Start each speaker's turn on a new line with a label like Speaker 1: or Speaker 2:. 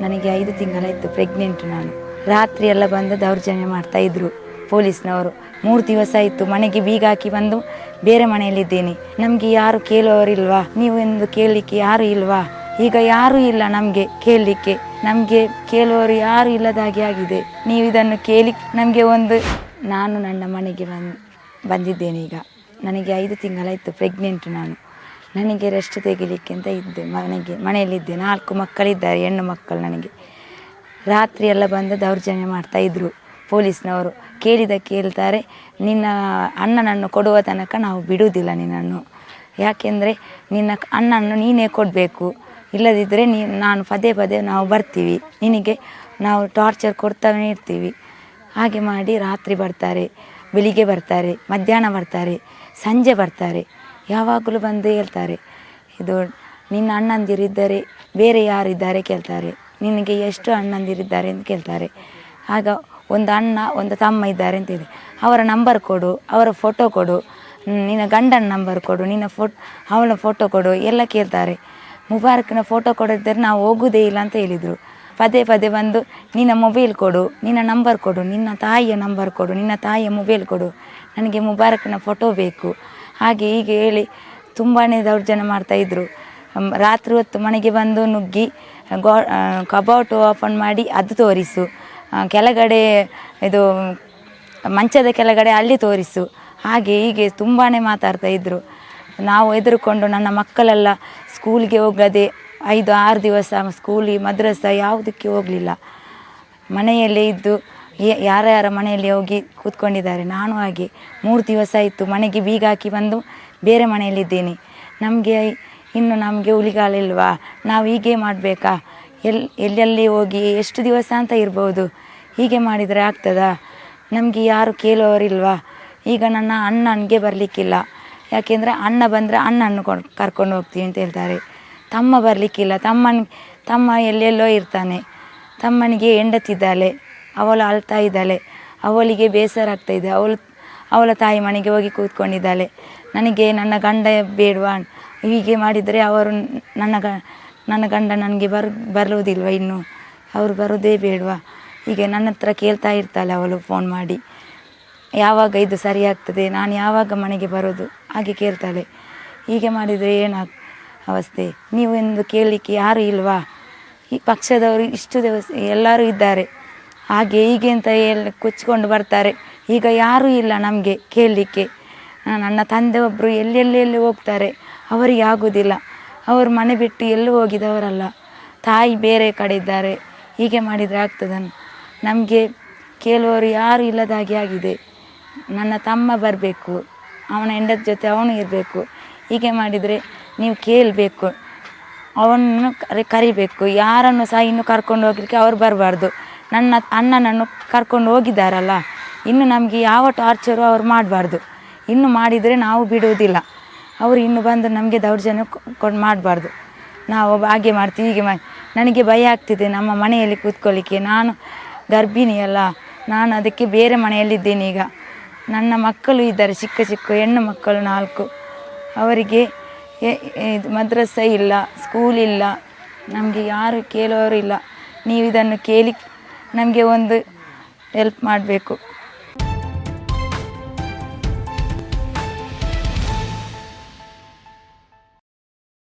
Speaker 1: ನನಗೆ ಐದು ತಿಂಗಳಾಯಿತು ಪ್ರೆಗ್ನೆಂಟ್ ನಾನು. ರಾತ್ರಿ ಎಲ್ಲ ಬಂದು ದೌರ್ಜನ್ಯ ಮಾಡ್ತಾ ಇದ್ರು ಪೊಲೀಸ್ನವರು. ಮೂರು ದಿವಸ ಆಯಿತು ಮನೆಗೆ ಬೀಗ ಹಾಕಿ ಬಂದು ಬೇರೆ ಮನೆಯಲ್ಲಿದ್ದೇನೆ. ನಮಗೆ ಯಾರು ಕೇಳೋರಿಲ್ವಾ? ನೀವು ಎಂದು ಕೇಳಲಿಕ್ಕೆ ಯಾರು ಇಲ್ವಾ? ಈಗ ಯಾರೂ ಇಲ್ಲ ನಮಗೆ ಕೇಳಲಿಕ್ಕೆ. ನಮಗೆ ಕೇಳುವವರು ಯಾರು ಇಲ್ಲದಾಗಿ ಆಗಿದೆ. ನೀವು ಇದನ್ನು ಕೇಳಿ ನಮಗೆ ಒಂದು ನಾನು ನನ್ನ ಮನೆಗೆ ಬಂದು ಬಂದಿದ್ದೇನೆ ಈಗ. ನನಗೆ ಐದು ತಿಂಗಳಾಯಿತು ಪ್ರೆಗ್ನೆಂಟ್ ನಾನು. ನನಗೆ ರೆಸ್ಟ್ ತೆಗಿಲಿಕ್ಕೆ ಅಂತ ಇದ್ದೆ. ಮನೆಗೆ ಮನೆಯಲ್ಲಿದ್ದೆ ನಾಲ್ಕು ಮಕ್ಕಳಿದ್ದಾರೆ, ಹೆಣ್ಣು ಮಕ್ಕಳು ನನಗೆ. ರಾತ್ರಿ ಎಲ್ಲ ಬಂದು ದೌರ್ಜನ್ಯ ಮಾಡ್ತಾ ಇದ್ರು ಪೊಲೀಸ್ನವರು. ಕೇಳಿದ ಕೇಳ್ತಾರೆ, ನಿನ್ನ ಅಣ್ಣನನ್ನು ಕೊಡುವ ತನಕ ನಾವು ಬಿಡುವುದಿಲ್ಲ ನಿನ್ನನ್ನು. ಯಾಕೆಂದರೆ ನಿನ್ನ ಅಣ್ಣನ್ನು ನೀನೇ ಕೊಡಬೇಕು. ಇಲ್ಲದಿದ್ದರೆ ನೀ, ನಾನು ಪದೇ ಪದೇ ನಾವು ಬರ್ತೀವಿ. ನಿನಗೆ ನಾವು ಟಾರ್ಚರ್ ಕೊಡ್ತಾನೆ ಇರ್ತೀವಿ. ಹಾಗೆ ಮಾಡಿ ರಾತ್ರಿ ಬರ್ತಾರೆ, ಬೆಳಿಗ್ಗೆ ಬರ್ತಾರೆ, ಮಧ್ಯಾಹ್ನ ಬರ್ತಾರೆ, ಸಂಜೆ ಬರ್ತಾರೆ. ಯಾವಾಗಲೂ ಬಂದು ಹೇಳ್ತಾರೆ, ಇದು ನಿನ್ನ ಅಣ್ಣಂದಿರಿದ್ದರೆ, ಬೇರೆ ಯಾರಿದ್ದಾರೆ ಕೇಳ್ತಾರೆ, ನಿನಗೆ ಎಷ್ಟು ಅಣ್ಣಂದಿರಿದ್ದಾರೆ ಅಂತ ಕೇಳ್ತಾರೆ. ಆಗ ಒಂದು ಅಣ್ಣ, ಒಂದು ತಮ್ಮ ಇದ್ದಾರೆ ಅಂತ ಹೇಳಿ, ಅವರ ನಂಬರ್ ಕೊಡು, ಅವರ ಫೋಟೋ ಕೊಡು, ನಿನ್ನ ಗಂಡನ ನಂಬರ್ ಕೊಡು, ನಿನ್ನ ಫೋಟ್ ಅವಳ ಫೋಟೋ ಕೊಡು, ಎಲ್ಲ ಕೇಳ್ತಾರೆ. ಮುಬಾರಕ್ನ ಫೋಟೋ ಕೊಡದಿದ್ದರೆ ನಾವು ಹೋಗೋದೇ ಇಲ್ಲ ಅಂತ ಹೇಳಿದರು. ಪದೇ ಪದೇ ಬಂದು, ನಿನ್ನ ಮೊಬೈಲ್ ಕೊಡು, ನಿನ್ನ ನಂಬರ್ ಕೊಡು, ನಿನ್ನ ತಾಯಿಯ ನಂಬರ್ ಕೊಡು, ನಿನ್ನ ತಾಯಿಯ ಮೊಬೈಲ್ ಕೊಡು, ನನಗೆ ಮುಬಾರಕ್ನ ಫೋಟೋ ಬೇಕು. ಹಾಗೆ ಹೀಗೆ ಹೇಳಿ ತುಂಬಾ ದೌರ್ಜನ್ಯ ಮಾಡ್ತಾಯಿದ್ರು ರಾತ್ರಿ ಹೊತ್ತು ಮನೆಗೆ ಬಂದು ನುಗ್ಗಿ, ಗೋ ಕಬೌಟ್ ಓಪನ್ ಮಾಡಿ ಅದು ತೋರಿಸು. ಕೆಳಗಡೆ ಇದು ಮಂಚದ ಕೆಳಗಡೆ ಅಲ್ಲಿ ತೋರಿಸು. ಹಾಗೆ ಹೀಗೆ ತುಂಬಾ ಮಾತಾಡ್ತಾ ಇದ್ದರು ನಾವು ಹೆದರ್ಕೊಂಡು ನನ್ನ ಮಕ್ಕಳೆಲ್ಲ ಸ್ಕೂಲ್ಗೆ ಹೋಗದೆ ಐದು, ಆರು ದಿವಸ ಸ್ಕೂಲಿ, ಮದ್ರಸ ಯಾವುದಕ್ಕೆ ಹೋಗಲಿಲ್ಲ. ಮನೆಯಲ್ಲೇ ಇದ್ದು ಯಾರ ಯಾರ ಮನೆಯಲ್ಲಿ ಹೋಗಿ ಕೂತ್ಕೊಂಡಿದ್ದಾರೆ, ನಾನು ಹಾಗೆ. ಮೂರು ದಿವಸ ಆಯಿತು, ಮನೆಗೆ ಬೀಗ ಹಾಕಿ ಬಂದು ಬೇರೆ ಮನೆಯಲ್ಲಿದ್ದೇನೆ. ನಮಗೆ ಇನ್ನು ನಮಗೆ ಉಳಿಗಾಲ ಇಲ್ವಾ? ನಾವು ಹೀಗೆ ಮಾಡಬೇಕಾ? ಎಲ್ಲಿ ಎಲ್ಲೆಲ್ಲಿ ಹೋಗಿ ಎಷ್ಟು ದಿವಸ ಅಂತ ಇರ್ಬೋದು. ಹೀಗೆ ಮಾಡಿದರೆ ಆಗ್ತದಾ? ನಮಗೆ ಯಾರು ಕೇಳೋರಿಲ್ವಾ? ಈಗ ನನ್ನ ಅಣ್ಣನಿಗೆ ಬರಲಿಕ್ಕಿಲ್ಲ. ಯಾಕೆಂದರೆ ಅಣ್ಣ ಬಂದರೆ ಅಣ್ಣನ್ನು ಕರ್ಕೊಂಡು ಹೋಗ್ತೀವಿ ಅಂತ ಹೇಳ್ತಾರೆ. ತಮ್ಮ ಬರಲಿಕ್ಕಿಲ್ಲ. ತಮ್ಮನ, ತಮ್ಮ ಎಲ್ಲೆಲ್ಲೋ ಇರ್ತಾನೆ. ತಮ್ಮನಿಗೆ ಹೆಂಡತಿದ್ದಾಳೆ ಅವಳು ಅಳ್ತಾ ಇದ್ದಾಳೆ. ಅವಳಿಗೆ ಬೇಸರ ಆಗ್ತಾ ಇದೆ. ಅವಳು, ಅವಳ ತಾಯಿ ಮನೆಗೆ ಹೋಗಿ ಕೂತ್ಕೊಂಡಿದ್ದಾಳೆ. ನನಗೆ ನನ್ನ ಗಂಡ ಬೇಡವಾ? ಹೀಗೆ ಮಾಡಿದರೆ ಅವರು ನನ್ನ ಗ, ನನ್ನ ಗಂಡ ನನಗೆ ಬರ್, ಬರುವುದಿಲ್ವ ಇನ್ನು? ಅವರು ಬರೋದೇ ಬೇಡವಾ? ಹೀಗೆ ನನ್ನ ಹತ್ರ ಕೇಳ್ತಾ ಇರ್ತಾಳೆ ಅವಳು ಫೋನ್ ಮಾಡಿ. ಯಾವಾಗ ಇದು ಸರಿ ಆಗ್ತದೆ? ನಾನು ಯಾವಾಗ ಮನೆಗೆ ಬರೋದು? ಹಾಗೆ ಕೇಳ್ತಾಳೆ. ಹೀಗೆ ಮಾಡಿದರೆ ಏನಾಗ, ಅವಸ್ಥೆ? ನೀವು ಎಂದು ಕೇಳಲಿಕ್ಕೆ ಯಾರು ಇಲ್ವಾ? ಈ ಪಕ್ಷದವರು ಇಷ್ಟು ದಿವಸ ಎಲ್ಲರೂ ಇದ್ದಾರೆ. ಹಾಗೆ ಹೀಗೆ ಅಂತ ಹೇಳಿ ಕೊಚ್ಕೊಂಡು ಬರ್ತಾರೆ. ಈಗ ಯಾರೂ ಇಲ್ಲ ನಮಗೆ ಕೇಳಲಿಕ್ಕೆ. ನನ್ನ ತಂದೆ ಒಬ್ಬರು ಎಲ್ಲೆಲ್ಲೆಲ್ಲಿ ಹೋಗ್ತಾರೆ ಅವರಿಗೆ ಆಗೋದಿಲ್ಲ. ಅವರು ಮನೆ ಬಿಟ್ಟು ಎಲ್ಲೂ ಹೋಗಿದವರಲ್ಲ. ತಾಯಿ ಬೇರೆ ಕಡೆ ಇದ್ದಾರೆ. ಹೀಗೆ ಮಾಡಿದರೆ ಆಗ್ತದೆ ನಮಗೆ ಕೇಳುವವರು ಯಾರು ಇಲ್ಲದ ಹಾಗೆ ಆಗಿದೆ. ನನ್ನ ತಮ್ಮ ಬರಬೇಕು. ಅವನ ಹೆಂಡತಿ ಜೊತೆ ಅವನು ಇರಬೇಕು. ಹೀಗೆ ಮಾಡಿದರೆ ನೀವು ಕೇಳಬೇಕು. ಅವನನ್ನು ಕರೆ, ಕರಿಬೇಕು. ಯಾರನ್ನು ಸಹ ಇನ್ನು ಕರ್ಕೊಂಡು ಹೋಗಲಿಕ್ಕೆ ಅವ್ರು ಬರಬಾರ್ದು. ನನ್ನ ಅಣ್ಣನನ್ನು ಕರ್ಕೊಂಡು ಹೋಗಿದ್ದಾರಲ್ಲ, ಇನ್ನು ನಮಗೆ ಯಾವ ಟಾರ್ಚರು ಅವ್ರು ಮಾಡಬಾರ್ದು. ಇನ್ನು ಮಾಡಿದರೆ ನಾವು ಬಿಡುವುದಿಲ್ಲ. ಅವರು ಇನ್ನು ಬಂದು ನಮಗೆ ದೌರ್ಜನ್ಯ ಕೊಂಡು, ಮಾಡಬಾರ್ದು. ನಾವು ಹಾಗೆ ಮಾಡ್ತೀವಿ, ಹೀಗೆ ಮಾಡಿ. ನನಗೆ ಭಯ ಆಗ್ತಿದೆ ನಮ್ಮ ಮನೆಯಲ್ಲಿ ಕೂತ್ಕೊಳ್ಳಿಕ್ಕೆ. ನಾನು ಗರ್ಭಿಣಿಯಲ್ಲ, ನಾನು ಅದಕ್ಕೆ ಬೇರೆ ಮನೆಯಲ್ಲಿದ್ದೇನೆ ಈಗ. ನನ್ನ ಮಕ್ಕಳು ಇದ್ದಾರೆ, ಚಿಕ್ಕ ಚಿಕ್ಕ, ಹೆಣ್ಣು ಮಕ್ಕಳು ನಾಲ್ಕು. ಅವರಿಗೆ ಇದು ಮದ್ರಸ ಇಲ್ಲ ಸ್ಕೂಲ್ ಇಲ್ಲ. ನಮಗೆ ಯಾರು ಕೇಳೋರು ಇಲ್ಲ. ನೀವು ಇದನ್ನು ಕೇಳಿ ನಮಗೆ ಒಂದು ಹೆಲ್ಪ್ ಮಾಡಬೇಕು.